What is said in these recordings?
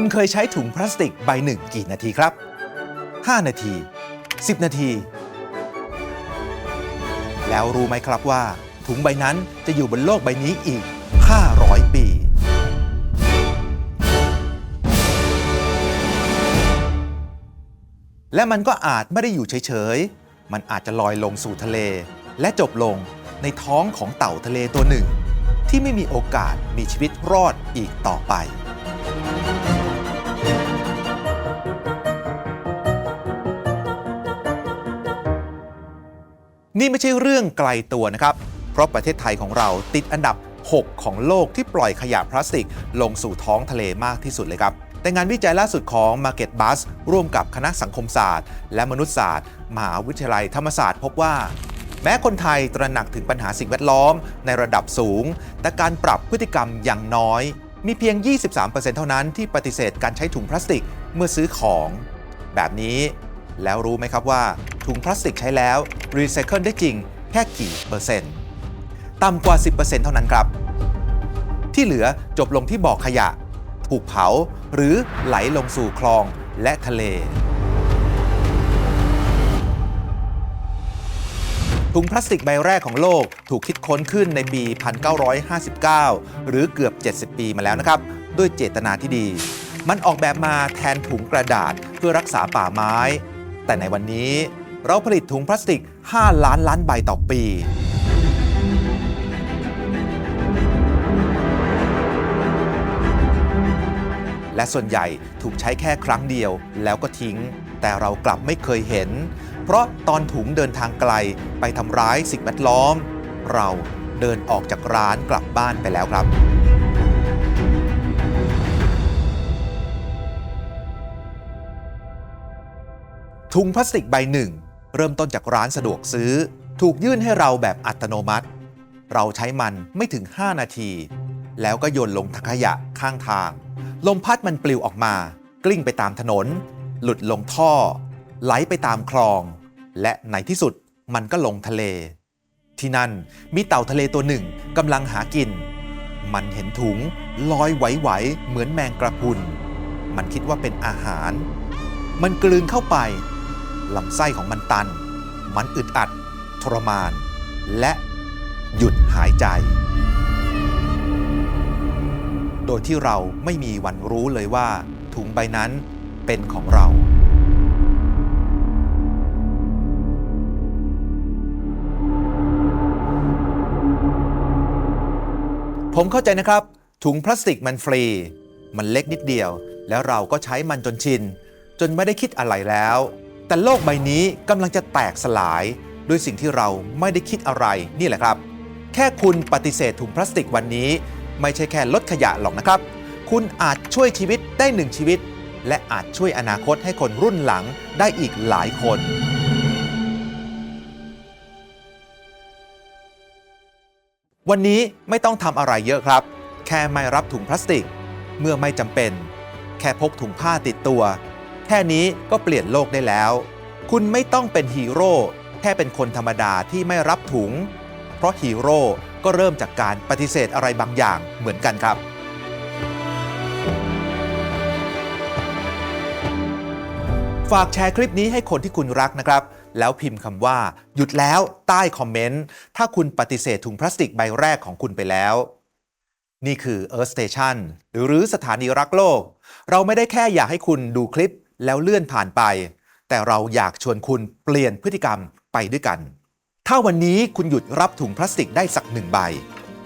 คุณเคยใช้ถุงพลาสติกใบหนึ่งกี่นาทีครับ 5 นาที 10 นาที แล้วรู้ไหมครับว่า ถุงใบนั้นจะอยู่บนโลกใบนี้อีก 500 ปีและมันก็อาจไม่ได้อยู่เฉยๆ มันอาจจะลอยลงสู่ทะเล และจบลงในท้องของเต่าทะเลตัวหนึ่ง ที่ไม่มีโอกาสมีชีวิตรอดอีกต่อไป นี่ไม่ใช่เรื่องไกลตัวนะครับ เพราะประเทศไทยของเราติดอันดับ 6 ของโลกที่ปล่อยขยะพลาสติก ลงสู่ท้องทะเลมากที่สุดเลยครับ แต่งานวิจัยล่าสุดของ Market Bus ร่วมกับคณะสังคมศาสตร์ และมนุษยศาสตร์ มหาวิทยาลัยธรรมศาสตร์พบว่าแม้คนไทยตระหนักถึงปัญหาสิ่งแวดล้อมในระดับสูง แต่การปรับพฤติกรรมอย่างน้อย มีเพียง 23%เท่านั้นที่ปฏิเสธการใช้ถุงพลาสติกเมื่อซื้อของ แบบนี้ แล้วรู้ไหมครับว่าถุงพลาสติกใช้แล้ว รีไซเคิลได้จริงแค่กี่เปอร์เซ็นต์ ต่ำกว่า 10%เท่านั้นครับ ที่เหลือจบลงที่บ่อขยะ ถูกเผาหรือไหลลงสู่คลองและทะเล ถุงพลาสติกใบแรกของโลกถูกคิดค้นขึ้นในปี 1959 หรือเกือบ 70 ปีมาแล้วนะครับ ด้วยเจตนาที่ดี มันออกแบบมาแทนถุงกระดาษเพื่อรักษาป่าไม้ แต่ในวันนี้ เราผลิตถุงพลาสติก 5 ล้านล้านใบต่อปี และส่วนใหญ่ถูกใช้แค่ครั้งเดียวแล้วก็ทิ้ง แต่เรากลับไม่เคยเห็น เพราะตอนถุงเดินทางไกลไปทำร้ายสิ่งแวดล้อม เราเดินออกจากร้านกลับบ้านไปแล้วครับถุงพลาสติกใบหนึ่ง เริ่มต้นจากร้านสะดวกซื้อ ถูกยื่นให้เราแบบอัตโนมัติ เราใช้มันไม่ถึง 5 นาที แล้วก็โยนลงถังขยะข้างทาง ลมพัดมันปลิวออกมา กลิ้งไปตามถนน หลุดลงท่อ ไหลไปตามคลอง และในที่สุดมันก็ลงทะเล ที่นั่นมีเต่าทะเลตัวหนึ่งกำลังหากิน มันเห็นถุงลอยไหวๆเหมือนแมงกระพุน มันคิดว่าเป็นอาหาร มันกลืนเข้าไป ลำไส้ของมันตัน มันอึดอัด ทรมาน และหยุดหายใจ โดยที่เราไม่มีวันรู้เลยว่า ถุงใบนั้นเป็นของเรา ผมเข้าใจนะครับ ถุงพลาสติกมันฟรี มันเล็กนิดเดียว แล้วเราก็ใช้มันจนชิน จนไม่ได้คิดอะไรแล้ว แต่โลกใบนี้กำลังจะแตกสลายด้วยสิ่งที่เราไม่ได้คิดอะไรนี่แหละครับ แค่คุณปฏิเสธถุงพลาสติกวันนี้ ไม่ใช่แค่ลดขยะหรอกนะครับ คุณอาจช่วยชีวิตได้หนึ่งชีวิต และอาจช่วยอนาคตให้คนรุ่นหลังได้อีกหลายคนวันนี้ไม่ต้องทำอะไรเยอะครับ แค่ไม่รับถุงพลาสติก เมื่อไม่จำเป็น แค่พกถุงผ้าติดตัว แค่นี้ก็เปลี่ยนโลกได้แล้ว คุณไม่ต้องเป็นฮีโร่แค่เป็นคนธรรมดาที่ไม่รับถุง เพราะฮีโร่ก็เริ่มจากการปฏิเสธอะไรบางอย่างเหมือนกันครับฝากแชร์คลิปนี้ให้คนที่คุณรักนะครับ แล้วพิมพ์คำว่า หยุดแล้วใต้คอมเมนต์ ถ้าคุณปฏิเสธถุงพลาสติกใบแรกของคุณไปแล้ว นี่คือ Earth Station หรือสถานีรักโลก เราไม่ได้แค่อยากให้คุณดูคลิป แล้วเลื่อนผ่านไป แต่เราอยากชวนคุณเปลี่ยนพฤติกรรมไปด้วยกัน ถ้าวันนี้คุณหยุดรับถุงพลาสติกได้สักหนึ่งใบ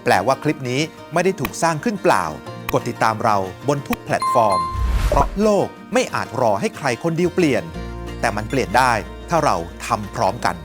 แปลว่าคลิปนี้ไม่ได้ถูกสร้างขึ้นเปล่า กดติดตามเราบนทุกแพลตฟอร์ม เพราะโลกไม่อาจรอให้ใครคนเดียวเปลี่ยน แต่มันเปลี่ยนได้ถ้าเราทำพร้อมกัน